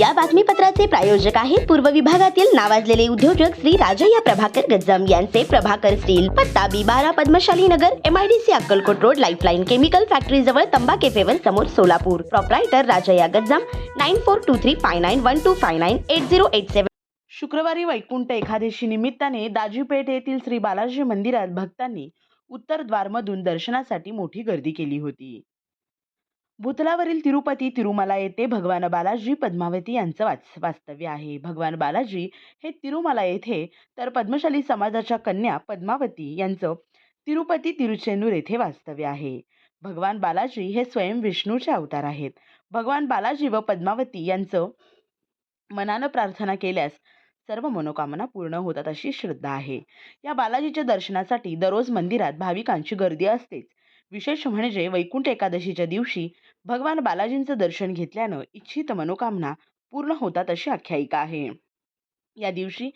या बातमीपत्राचे प्रायोजक आहेत पूर्व विभागातील नावाजलेले उद्योजक श्री राजय्या प्रभाकर गज्जम यांचे प्रभाकर स्टील पत्ता बी बारा Padmashali Nagar MIDC Akkalkot road lifeline chemical factory जवळ तंबा केफेवर समोर Solapur. Proprietor Rajayya Gajjam nine four two three five nine one two five nine eight zero eight seven शुक्रवारी वैकुंठ एकादशी निमित्ताने दाजीपेठ येथील श्री बालाजी मंदिरात भक्तांनी उत्तर द्वारमधून दर्शनासाठी मोठी गर्दी केली होती. भूतलावरील तिरुपती तिरुमला येथे भगवान बालाजी पद्मावती यांचं वाच वास्तव्य आहे. भगवान बालाजी हे तिरुमला येथे तर पद्मशाली समाजाच्या कन्या पद्मावती यांचं तिरुपती तिरुचेनूर येथे वास्तव्य आहे. भगवान बालाजी हे स्वयं विष्णूचे अवतार आहेत. भगवान बालाजी व पद्मावती यांचं मनानं प्रार्थना केल्यास सर्व मनोकामना पूर्ण होतात अशी श्रद्धा आहे. या बालाजीच्या दर्शनासाठी दररोज मंदिरात भाविकांची गर्दी असतेच. विशेष म्हणजे वैकुंठ एकादशीच्या दिवशी भगवान बालाजींचं दर्शन घेतल्यानं इच्छित मनोकामना पूर्ण होतात अशी आख्यायिका आहे. या दिवशी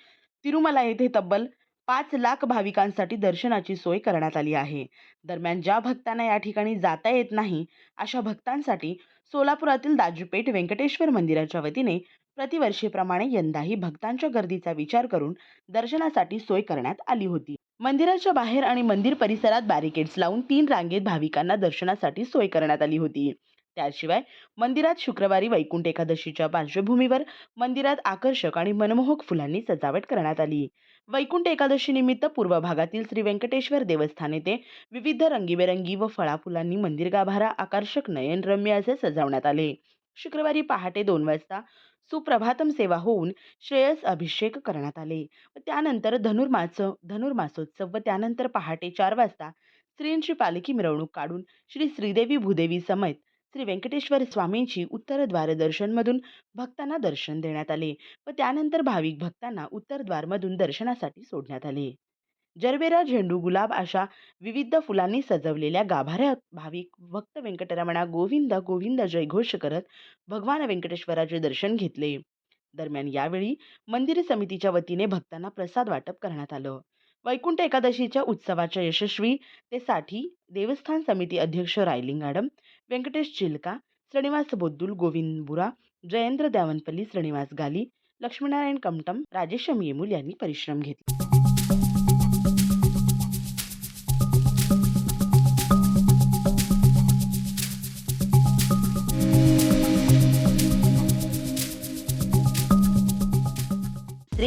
तिरुमला येथे तब्बल पाच लाख भाविकांसाठी दर्शनाची सोय करण्यात आली आहे. दरम्यान ज्या भक्तांना या ठिकाणी जाता येत नाही अशा भक्तांसाठी सोलापुरातील दाजूपेठ व्यंकटेश्वर मंदिराच्या वतीने प्रतिवर्षीप्रमाणे यंदाही भक्तांच्या गर्दीचा विचार करून दर्शनासाठी सोय करण्यात आली होती. मंदिराच्या बाहेर आणि मंदिर परिसरात बॅरिकेड्स लावून तीन रांगेत भाविकांना दर्शनासाठी सोय करण्यात आली होती. त्याशिवाय मंदिरात शुक्रवारी वैकुंठ एकादशीच्या पार्श्वभूमीवर मंदिरात आकर्षक आणि मनमोहक फुलांनी सजावट करण्यात आली. वैकुंठ एकादशी निमित्त पूर्व भागातील श्री व्यंकटेश्वर देवस्थान येथे विविध रंगीबेरंगी व फळाफुलांनी मंदिर गाभारा आकर्षक नयनरम्य असे सजवण्यात आले. शुक्रवारी पहाटे दोन वाजता सुप्रभातम सेवा होऊन श्रेयस अभिषेक करण्यात आले. व त्यानंतर धनुर्मास धनुर्मासोत्सव व त्यानंतर पहाटे चार वाजता स्त्रींची पालखी मिरवणूक काढून श्री श्रीदेवी भूदेवी समेत श्री व्यंकटेश्वर स्वामींची उत्तरद्वार दर्शनमधून भक्तांना दर्शन देण्यात आले व त्यानंतर भाविक भक्तांना उत्तरद्वारमधून दर्शनासाठी सोडण्यात आले. जरबेरा झेंडू गुलाब अशा विविध फुलांनी सजवलेल्या गाभाऱ्यात भाविक भक्त व्यंकटरमणा गोविंद गोविंद जयघोष करत भगवान व्यंकटेश्वराचे दर्शन घेतले. दरम्यान यावेळी मंदिर समितीच्या वतीने भक्तांना प्रसाद वाटप करण्यात आलं. वैकुंठ एकादशीच्या उत्सवाच्या यशस्वीतेसाठी देवस्थान समिती अध्यक्ष रायलिंग मॅडम व्यंकटेश चिलका श्रीनिवास बोद्दुल गोविंद बुरा जयेंद्र द्यावनपल्ली श्रीनिवास गाली लक्ष्मीनारायण कमटम राजेश येमुल यांनी परिश्रम घेतले.